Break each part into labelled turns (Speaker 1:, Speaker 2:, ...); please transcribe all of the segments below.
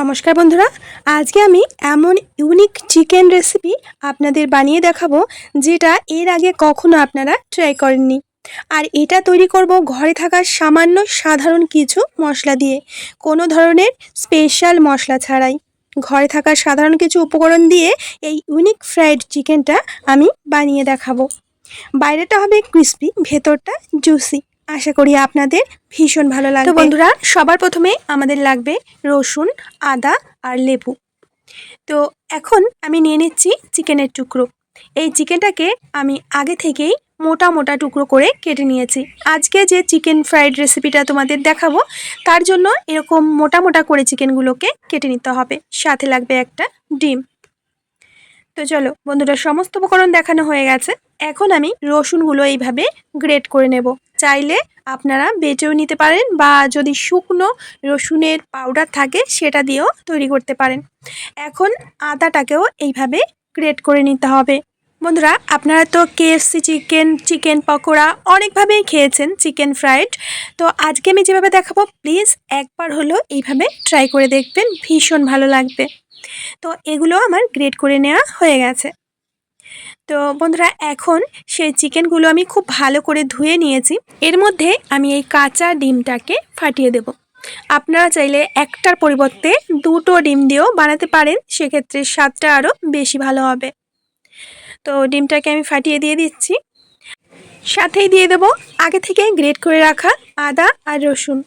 Speaker 1: নমস্কার বন্ধুরা, আজকে আমি এমন ইউনিক চিকেন রেসিপি আপনাদের বানিয়ে দেখাবো, যেটা এর আগে কখনো আপনারা ট্রাই করেননি। আর এটা তৈরি করব ঘরে থাকা সামান্য সাধারণ কিছু মশলা দিয়ে, কোনো ধরনের স্পেশাল মশলা ছাড়াই। ঘরে থাকা সাধারণ কিছু উপকরণ দিয়ে এই ইউনিক ফ্রাইড চিকেনটা আমি বানিয়ে দেখাবো। বাইরেটা হবে ক্রিস্পি ভেতরটা জুসি আশা করি আপনাদের ভীষণ ভালো লাগবে। তো বন্ধুরা সবার প্রথমে আমাদের লাগবে রসুন আদা আর লেবু। তো এখন আমি নিয়ে নিচ্ছি চিকেনের টুকরো। এই চিকেনটাকে আমি আগে থেকেই মোটা মোটা টুকরো করে কেটে নিয়েছি। আজকে যে চিকেন ফ্রাইড রেসিপিটা তোমাদের দেখাবো তার জন্য এরকম মোটা মোটা করে চিকেনগুলোকে কেটে নিতে হবে। সাথে লাগবে একটা ডিম। তো চলো, বন্ধুরা, সমস্ত উপকরণ দেখানো হয়ে গেছে। এখন আমি রসুনগুলো এইভাবে গ্রেট করে নেব। চাইলে আপনারা বেটেও নিতে পারেন বা যদি শুকনো রসুনের পাউডার থাকে, সেটা দিয়েও তৈরি করতে পারেন। এখন আদাটাকেও এইভাবে গ্রেট করে নিতে হবে। বন্ধুরা, আপনারা তো কেএফসি চিকেন চিকেন পকোড়া অনেকভাবেই খেয়েছেন, চিকেন ফ্রাইড। তো আজকে আমি যেভাবে দেখাবো, প্লিজ একবার হলো এইভাবে ট্রাই করে দেখবেন, ভীষণ ভালো লাগবে। তো এগুলো আমার গ্রেট করে নেওয়া হয়ে গেছে। তো বন্ধুরা, এখন সেই চিকেনগুলো আমি খুব ভালো করে ধুয়ে নিয়েছি। এর মধ্যে আমি এই কাঁচা ডিমটাকে ফাটিয়ে দেব। আপনারা চাইলে একটার পরিবর্তে দুটো ডিম দিয়েও বানাতে পারেন, সেক্ষেত্রে স্বাদটা আরও বেশি ভালো হবে। তো ডিমটাকে আমি ফাটিয়ে দিয়ে দিচ্ছি। সাথেই দিয়ে দেব আগে থেকে গ্রেট করে রাখা আদা আর রসুন।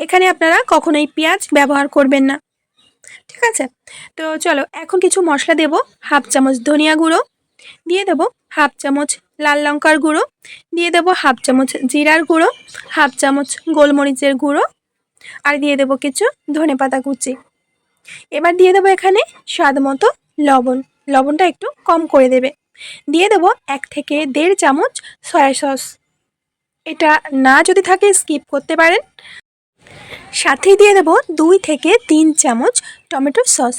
Speaker 1: এখানে আপনারা কখনোই পেঁয়াজ ব্যবহার করবেন না। ঠিক আছে? তো চলো, এখন কিছু মশলা দেব। হাফ চামচ ধনিয়া গুঁড়ো, দিয়ে দেব হাফ চামচ লাল লঙ্কার গুঁড়ো, দিয়ে দেব হাফ চামচ জিরার গুঁড়ো, হাফ চামচ গোলমরিচের গুঁড়ো, আর দিয়ে দেব কিছু ধনে পাতা কুচি। এবার দিয়ে দেবো এখানে স্বাদ মতো লবণ। লবণটা একটু কম করে দেবে। দিয়ে দেব এক থেকে দেড় চামচ সয়া সস। এটা না যদি থাকে, স্কিপ করতে পারেন। সাথেই দিয়ে দেব দুই থেকে তিন চামচ টমেটো সস।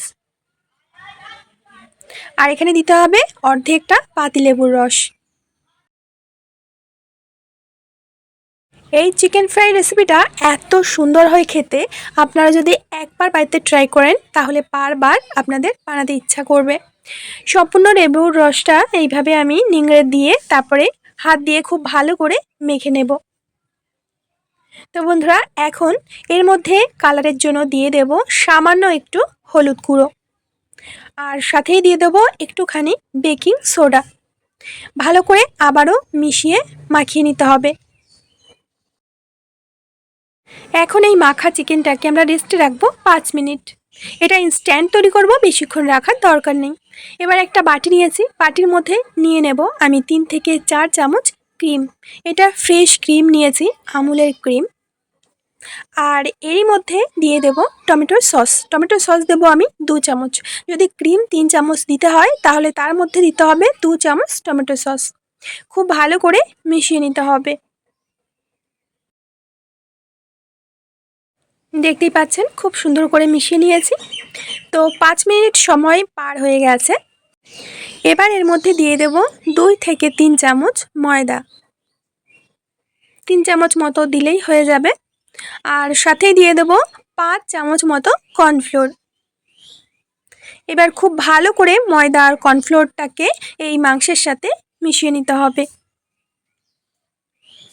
Speaker 1: আর এখানে দিতে হবে অর্ধেকটা পাতিলেবুর রস। এই চিকেন ফ্রাই রেসিপিটা এত সুন্দর হয় খেতে, আপনারা যদি একবার বাড়িতে ট্রাই করেন, তাহলে বারবার আপনাদের বানাতে ইচ্ছা করবে। সম্পূর্ণ লেবুর রসটা এইভাবে আমি নিংড়ে দিয়ে, তারপরে হাত দিয়ে খুব ভালো করে মেখে নেব। তো বন্ধুরা, এখন এর মধ্যে কালারের জন্য দিয়ে দেব সামান্য একটু হলুদ গুঁড়ো। আর সাথেই দিয়ে দেবো একটুখানি বেকিং সোডা। ভালো করে আবারও মিশিয়ে মাখিয়ে নিতে হবে। এখন এই মাখা চিকেনটাকে আমরা রেস্টে রাখব পাঁচ মিনিট। এটা ইনস্ট্যান্ট তৈরি করব, বেশিক্ষণ রাখার দরকার নেই। এবার একটা বাটি নিয়েছি, বাটির মধ্যে নিয়ে নেব আমি তিন থেকে চার চামচ ক্রিম। এটা ফ্রেশ ক্রিম নিয়েছি, আমুলের ক্রিম। আর এরই মধ্যে দিয়ে দেব টমেটোর সস। টমেটোর সস দেব আমি দু চামচ। যদি ক্রিম তিন চামচ দিতে হয়, তাহলে তার মধ্যে দিতে হবে দু চামচ টমেটো সস। খুব ভালো করে মিশিয়ে নিতে হবে। দেখতেই পাচ্ছেন, খুব সুন্দর করে মিশিয়ে নিয়েছি। তো পাঁচ মিনিট সময় পার হয়ে গেছে। এবার এর মধ্যে দিয়ে দেব দুই থেকে তিন চামচ ময়দা। তিন চামচ মতো দিলেই হয়ে যাবে। আর সাথে দিয়ে দেব পাঁচ চামচ মতো কর্নফ্লোর। এবার খুব ভালো করে ময়দা আর কর্নফ্লোরটাকে এই মাংসের সাথে মিশিয়ে নিতে হবে।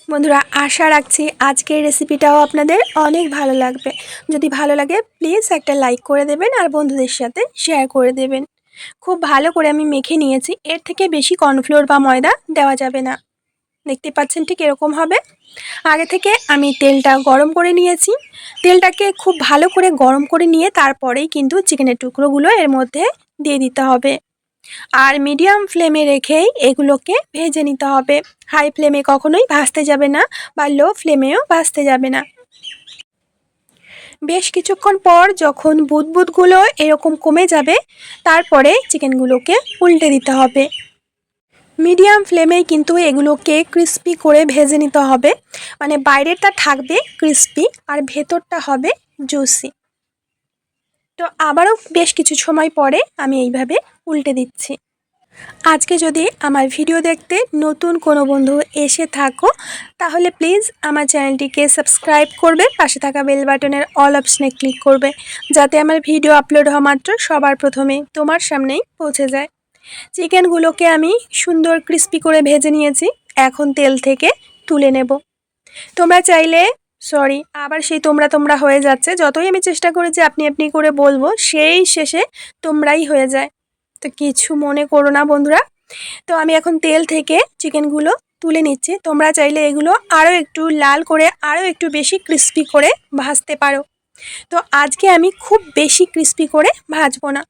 Speaker 1: বন্ধুরা, আশা রাখছি আজকের রেসিপিটাও আপনাদের অনেক ভালো লাগবে। যদি ভালো লাগে, প্লিজ একটা লাইক করে দেবেন আর বন্ধুদের সাথে শেয়ার করে দেবেন। খুব ভালো করে আমি মেখে নিয়েছি। এর থেকে বেশি কর্নফ্লোর বা ময়দা দেওয়া যাবে না। দেখতে পাচ্ছেন ঠিক এরকম হবে। আগে থেকে আমি তেলটা গরম করে নিয়েছি। তেলটাকে খুব ভালো করে গরম করে নিয়ে তারপরেই কিন্তু চিকেনের টুকরোগুলো এর মধ্যে দিয়ে দিতে হবে। আর মিডিয়াম ফ্লেমে রেখেই এগুলোকে ভেজে নিতে হবে। হাই ফ্লেমে কখনোই ভাজতে যাবে না বা লো ফ্লেমেও ভাজতে যাবে না। বেশ কিছুক্ষণ পর যখন বুদবুদগুলো এরকম কমে যাবে, তারপরে চিকেনগুলোকে উল্টে দিতে হবে। মিডিয়াম ফ্লেমে কিন্তু এগুলোকে ক্রিস্পি করে ভেজে নিতে হবে। মানে বাইরেরটা থাকবে ক্রিস্পি আর ভেতরটা হবে জুসি। তো আবারও বেশ কিছু সময় পরে আমি এইভাবে উল্টে দিচ্ছি। আজকে যদি আমার ভিডিও দেখতে নতুন কোনো বন্ধু এসে থাকো, তাহলে প্লিজ আমার চ্যানেলটিকে সাবস্ক্রাইব করবে, পাশে থাকা বেল বাটনের অল অপশনে ক্লিক করবে, যাতে আমার ভিডিও আপলোড হওয়া মাত্র সবার প্রথমে তোমার সামনেই পৌঁছে যায়। চিকেনগুলোকে আমি সুন্দর ক্রিস্পি করে ভেজে নিয়েছি, এখন তেল থেকে তুলে নেব। তোমরা চাইলে, সরি, আবার সেই তোমরা তোমরা হয়ে যাচ্ছে, যতই আমি চেষ্টা করেছি আপনি আপনি করে বলব, সেই শেষে তোমরাই হয়ে যায়। তো কিছু মনে করো না বন্ধুরা। তো আমি এখন তেল থেকে চিকেনগুলো তুলে নিচ্ছি। তোমরা চাইলে এগুলো আরও একটু লাল করে, আরও একটু বেশি ক্রিস্পি করে ভাজতে পারো। তো আজকে আমি খুব বেশি ক্রিস্পি করে ভাজবো না।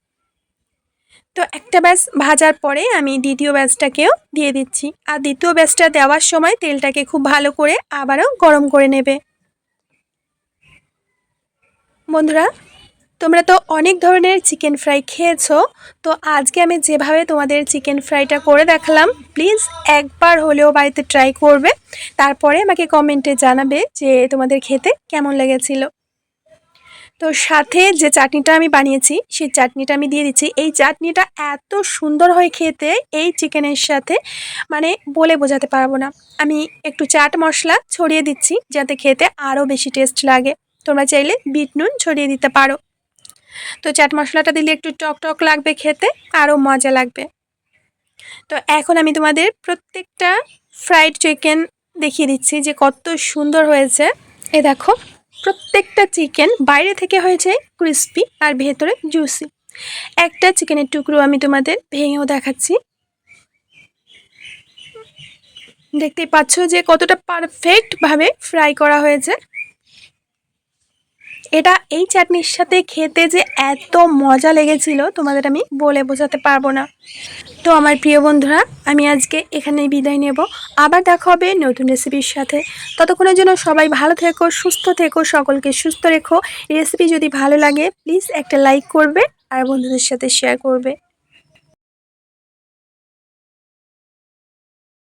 Speaker 1: তো একটা ব্যাচ ভাজার পরে আমি দ্বিতীয় ব্যাচটাকেও দিয়ে দিচ্ছি। আর দ্বিতীয় ব্যাচটা দেওয়ার সময় তেলটাকে খুব ভালো করে আবারও গরম করে নেবে। বন্ধুরা তোমরা তো অনেক ধরনের চিকেন ফ্রাই খেয়েছো, তো আজকে আমি যেভাবে তোমাদের চিকেন ফ্রাইটা করে দেখালাম, প্লিজ একবার হলেও বাড়িতে ট্রাই করবে। তারপরে আমাকে কমেন্টে জানাবে যে তোমাদের খেতে কেমন লেগেছিল। তো সাথে যে চাটনিটা আমি বানিয়েছি, সেই চাটনিটা আমি দিয়ে দিচ্ছি। এই চাটনিটা এত সুন্দর হয় খেতে, এই চিকেনের সাথে মানে বলে বোঝাতে পারব না। আমি একটু চাট মশলা ছড়িয়ে দিচ্ছি, যাতে খেতে আরও বেশি টেস্ট লাগে। তোমরা চাইলে বিট নুন ছড়িয়ে দিতে পারো। তো চাট মশলাটা দিলে একটু টক টক লাগবে খেতে, আরও মজা লাগবে। তো এখন আমি তোমাদের প্রত্যেকটা ফ্রাইড চিকেন দেখিয়ে দিচ্ছি যে কত সুন্দর হয়েছে। এ দেখো, প্রত্যেকটা চিকেন বাইরে থেকে হয়েছে ক্রিস্পি আর ভেতরে জুসি একটা চিকেনের টুকরো আমি তোমাদের ভেঙেও দেখাচ্ছি। দেখতেই পাচ্ছ যে কতটা পারফেক্টভাবে ফ্রাই করা হয়েছে। এটা এই চাটনির সাথে খেতে যে এত মজা লেগেছিল, তোমাদের আমি বলে বোঝাতে পারব না। তো আমার প্রিয় বন্ধুরা, আমি আজকে এখানেই বিদায় নেব। আবার দেখা হবে নতুন রেসিপির সাথে। ততক্ষণের জন্য সবাই ভালো থেকো, সুস্থ থেকো, সকলকে সুস্থ রেখো। রেসিপি যদি ভালো লাগে প্লিজ একটা লাইক করবে আর বন্ধুদের সাথে শেয়ার করবে।